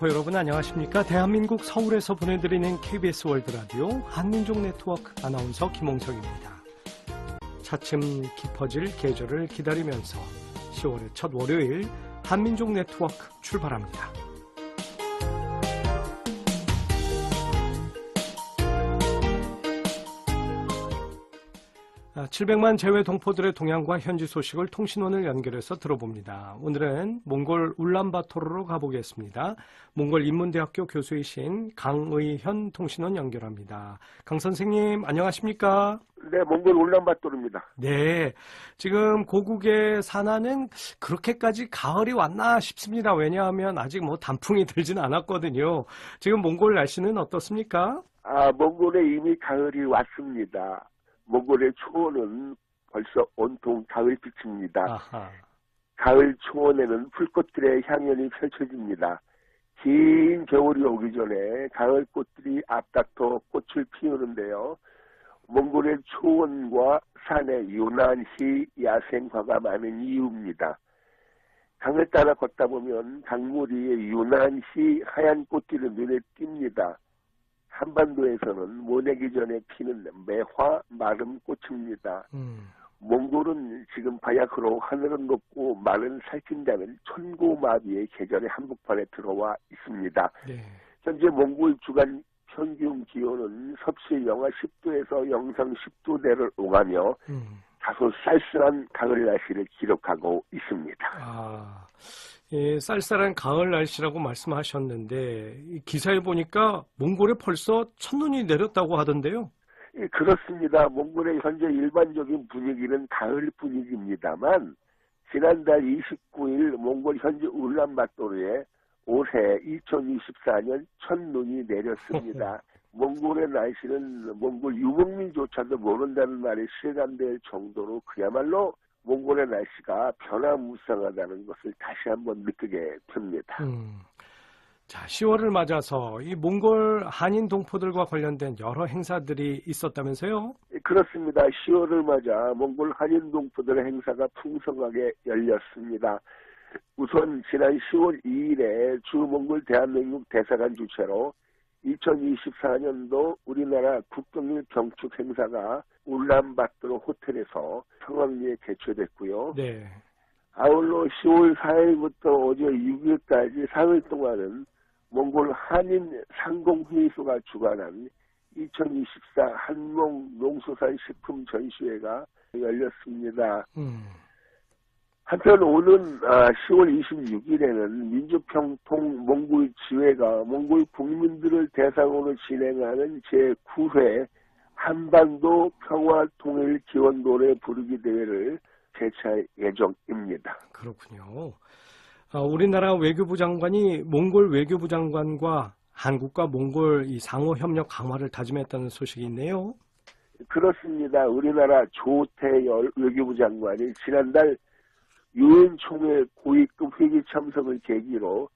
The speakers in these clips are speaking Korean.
동포 여러분 안녕하십니까? 대한민국 서울에서 보내드리는 KBS 월드 라디오 한민족 네트워크 아나운서 김홍석입니다. 차츰 깊어질 계절을 기다리면서 10월의 첫 월요일 한민족 네트워크 출발합니다. 700만 재외 동포들의 동향과 현지 소식을 통신원을 연결해서 들어봅니다. 오늘은 몽골 울란바토르로 가보겠습니다. 몽골 인문대학교 교수이신 강의현 통신원 연결합니다. 강 선생님 안녕하십니까? 네, 몽골 울란바토르입니다. 네, 지금 고국의 산하는 그렇게까지 가을이 왔나 싶습니다. 왜냐하면 아직 뭐 단풍이 들지는 않았거든요. 지금 몽골 날씨는 어떻습니까? 아, 몽골에 이미 가을이 왔습니다. 몽골의 초원은 벌써 온통 가을 빛입니다. 아하. 가을 초원에는 풀꽃들의 향연이 펼쳐집니다. 긴 겨울이 오기 전에 가을 꽃들이 앞다퉈 꽃을 피우는데요. 몽골의 초원과 산에 유난히 야생화가 많은 이유입니다. 강을 따라 걷다 보면 강물 위에 유난히 하얀 꽃들이 눈에 띕니다. 한반도에서는 모내기 전에 피는 매화 마름 꽃입니다. 음. 몽골은 지금 바야흐로 하늘은 높고 마른 살찐다는 천고마비의 계절의 한복판에 들어와 있습니다. 네. 현재 몽골 주간 평균 기온은 섭씨 영하 10도에서 영상 10도대를 오가며 음. 다소 쌀쌀한 가을 날씨를 기록하고 있습니다. 아, 예, 쌀쌀한 가을 날씨라고 말씀하셨는데 이 기사에 보니까 몽골에 벌써 첫눈이 내렸다고 하던데요. 예, 그렇습니다. 몽골의 현재 일반적인 분위기는 가을 분위기입니다만 지난달 29일 몽골 현지 울란바토르에 올해 2024년 첫눈이 내렸습니다. 몽골의 날씨는 몽골 유목민조차도 모른다는 말이 실감될 정도로 그야말로 몽골의 날씨가 변화무쌍하다는 것을 다시 한번 느끼게 됩니다. 음. 자, 10월을 맞아서 이 몽골 한인 동포들과 관련된 여러 행사들이 있었다면서요? 그렇습니다. 10월을 맞아 몽골 한인 동포들의 행사가 풍성하게 열렸습니다. 우선 지난 10월 2일에 주 몽골 대한민국 대사관 주최로 2024년도 우리나라 국경일 경축 행사가 울란바토르 호텔에서 평화리에 개최됐고요. 네. 아울러 10월 4일부터 어제 6일까지 4일 동안은 몽골 한인 상공회의소가 주관한 2024 한몽 농수산 식품 전시회가 열렸습니다. 음. 한편 오는 10월 26일에는 민주평통 몽골 지회가 몽골 국민들을 대상으로 진행하는 제9회 한반도 평화 통일 기원 노래 부르기 대회를 개최할 예정입니다. 그렇군요. 아, 우리나라 외교부 장관이 몽골 외교부 장관과 한국과 몽골 이 상호 협력 강화를 다짐했다는 소식이 있네요. 그렇습니다. 우리나라 조태열 외교부 장관이 지난달 유엔 총회 고위급 회기 참석을 계기로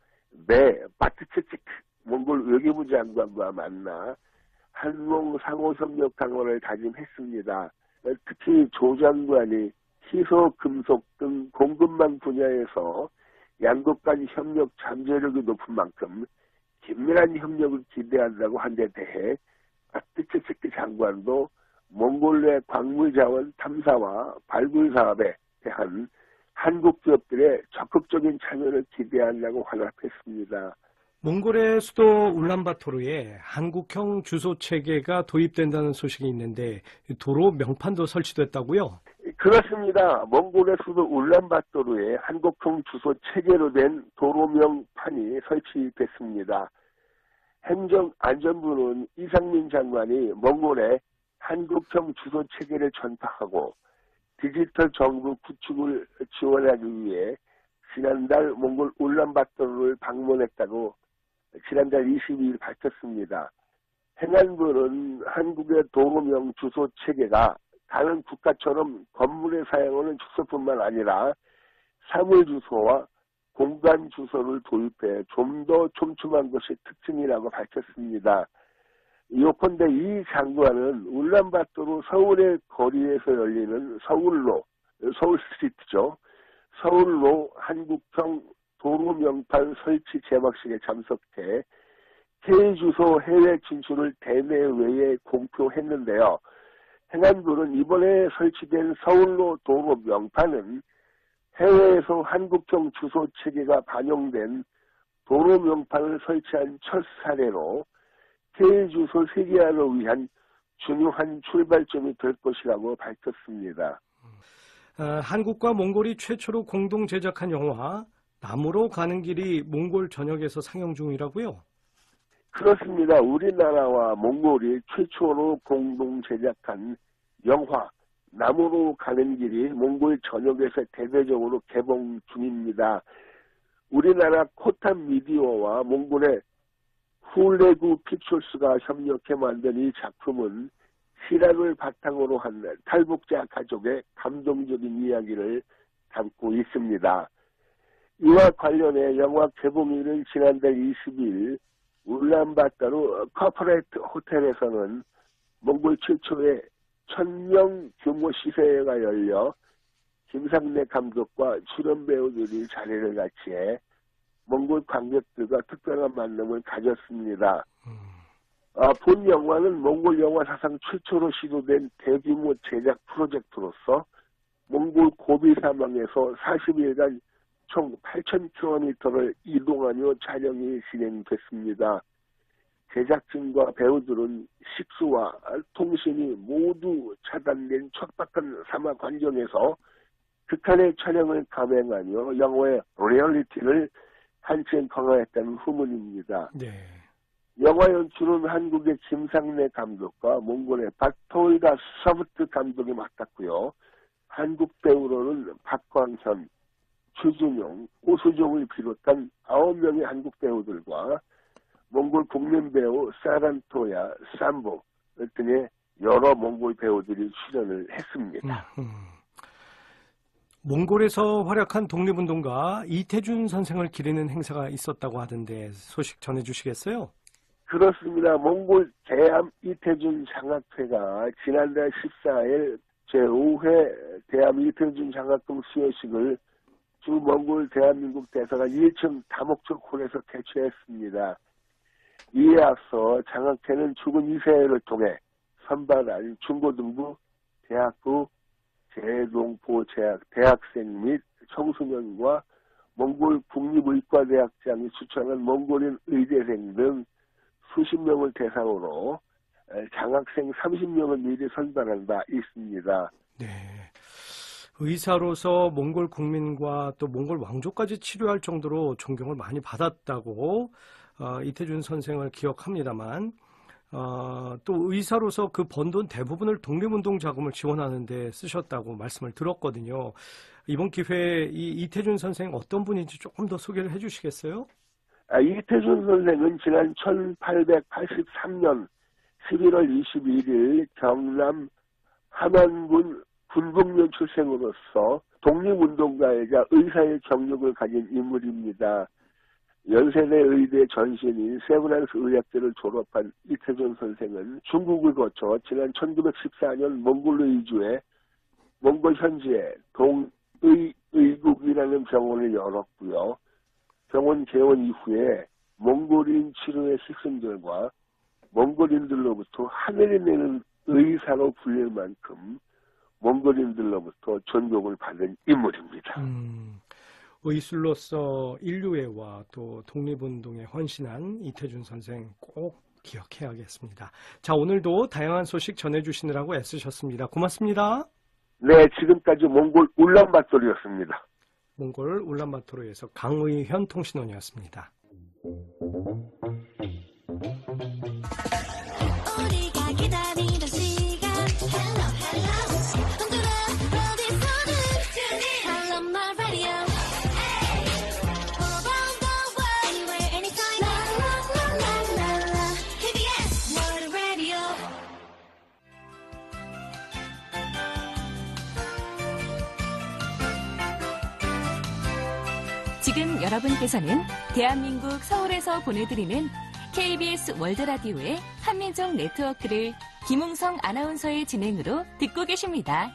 매 바트체치크 몽골 외교부 장관과 만나 한몽 상호협력 강화를 다짐했습니다. 특히 조 장관이 희소, 금속 등 공급망 분야에서 양국 간 협력 잠재력이 높은 만큼 긴밀한 협력을 기대한다고 한 데 대해 바트체치크 장관도 몽골 내 광물 자원 탐사와 발굴 사업에 대한 한국 기업들의 적극적인 참여를 기대한다고 환합했습니다. 몽골의 수도 울란바토르에 한국형 주소 체계가 도입된다는 소식이 있는데 도로 명판도 설치됐다고요? 그렇습니다. 몽골의 수도 울란바토르에 한국형 주소 체계로 된 도로 명판이 설치됐습니다. 행정안전부는 이상민 장관이 몽골에 한국형 주소 체계를 전파하고 디지털 정부 구축을 지원하기 위해 지난달 몽골 울란바토르를 방문했다고 지난달 22일 밝혔습니다. 행안부는 한국의 도로명 주소 체계가 다른 국가처럼 건물에 사용하는 주소뿐만 아니라 사물 주소와 공간 주소를 도입해 좀 더 촘촘한 것이 특징이라고 밝혔습니다. 요컨대 이 장관은 울란바토르 서울의 거리에서 열리는 서울로, 서울 스트리트죠. 서울로 한국형 도로 명판 설치 개막식에 참석해 K 주소 해외 진출을 대내외에 공표했는데요. 행안부는 이번에 설치된 서울로 도로 명판은 해외에서 한국형 주소 체계가 반영된 도로 명판을 설치한 첫 사례로 K 주소 세계화를 위한 중요한 출발점이 될 것이라고 밝혔습니다. 어, 한국과 몽골이 최초로 공동 제작한 영화 남으로 가는 길이 몽골 전역에서 상영 중이라고요. 그렇습니다. 우리나라와 몽골이 최초로 공동 제작한 영화 남으로 가는 길이 몽골 전역에서 대대적으로 개봉 중입니다. 우리나라 코탄 미디어와 몽골의 훌레구 픽처스가 협력해 만든 이 작품은 실화를 바탕으로 한 탈북자 가족의 감동적인 이야기를 담고 있습니다. 이와 관련해 영화 개봉일은 지난달 20일 울란바타르 커퍼레이트 호텔에서는 몽골 최초의 천명 규모 시세회가 열려 김상래 감독과 출연 배우들이 자리를 같이해 몽골 관객들과 특별한 만남을 가졌습니다. 음, 아, 본 영화는 몽골 영화 사상 최초로 시도된 대규모 제작 프로젝트로서 몽골 고비 사망에서 40일간 총 8,000km를 이동하며 촬영이 진행됐습니다. 제작진과 배우들은 식수와 통신이 모두 차단된 척박한 사막 환경에서 극한의 촬영을 감행하며 영화의 리얼리티를 한층 강화했다는 후문입니다. 네. 영화 연출은 한국의 김상래 감독과 몽골의 박토일가 서브트 감독이 맡았고요. 한국 배우로는 박광현, 추준용, 오수종을 비롯한 9명의 한국 배우들과 몽골 국민 배우 사란토야, 삼보 등의 여러 몽골 배우들이 출연을 했습니다. 음, 음. 몽골에서 활약한 독립운동가 이태준 선생을 기리는 행사가 있었다고 하던데 소식 전해주시겠어요? 그렇습니다. 몽골 대암 이태준 장학회가 지난달 14일 제5회 대암 이태준 장학금 수여식을 주 몽골 대한민국 대사관 1층 다목적 홀에서 개최했습니다. 이에 앞서 장학회는 죽은 2세를 통해 선발한 중고등부, 대학부, 재동포 재학, 대학생 및 청소년과 몽골 국립의과대학장이 추천한 몽골인 의대생 등 수십 명을 대상으로 장학생 30명을 미리 선발한 바 있습니다. 네. 의사로서 몽골 국민과 또 몽골 왕족까지 치료할 정도로 존경을 많이 받았다고 어, 이태준 선생을 기억합니다만 어, 또 의사로서 그 번 돈 대부분을 독립운동 자금을 지원하는 데 쓰셨다고 말씀을 들었거든요. 이번 기회에 이 이태준 선생 어떤 분인지 조금 더 소개를 해 주시겠어요? 아, 이태준 선생은 지난 1883년 11월 21일 경남 함안군 군북면 출생으로서 독립운동가이자 의사의 경력을 가진 인물입니다. 연세대 의대 전신인 세브란스 의학대를 졸업한 이태준 선생은 중국을 거쳐 지난 1914년 몽골로 이주해 몽골 현지에 동의의국이라는 병원을 열었고요. 병원 개원 이후에 몽골인 치료의 스승들과 몽골인들로부터 하늘이 내는 의사로 불릴 만큼 몽골인들로부터 존경을 받은 인물입니다. 음, 의술로서 인류애와 또 독립운동에 헌신한 이태준 선생 꼭 기억해야겠습니다. 자, 오늘도 다양한 소식 전해주시느라고 애쓰셨습니다. 고맙습니다. 네, 지금까지 몽골 울란바토르였습니다. 몽골 울란바토르에서 강의현 통신원이었습니다. 지금 여러분께서는 대한민국 서울에서 보내드리는 KBS 월드라디오의 한민족 네트워크를 김웅성 아나운서의 진행으로 듣고 계십니다.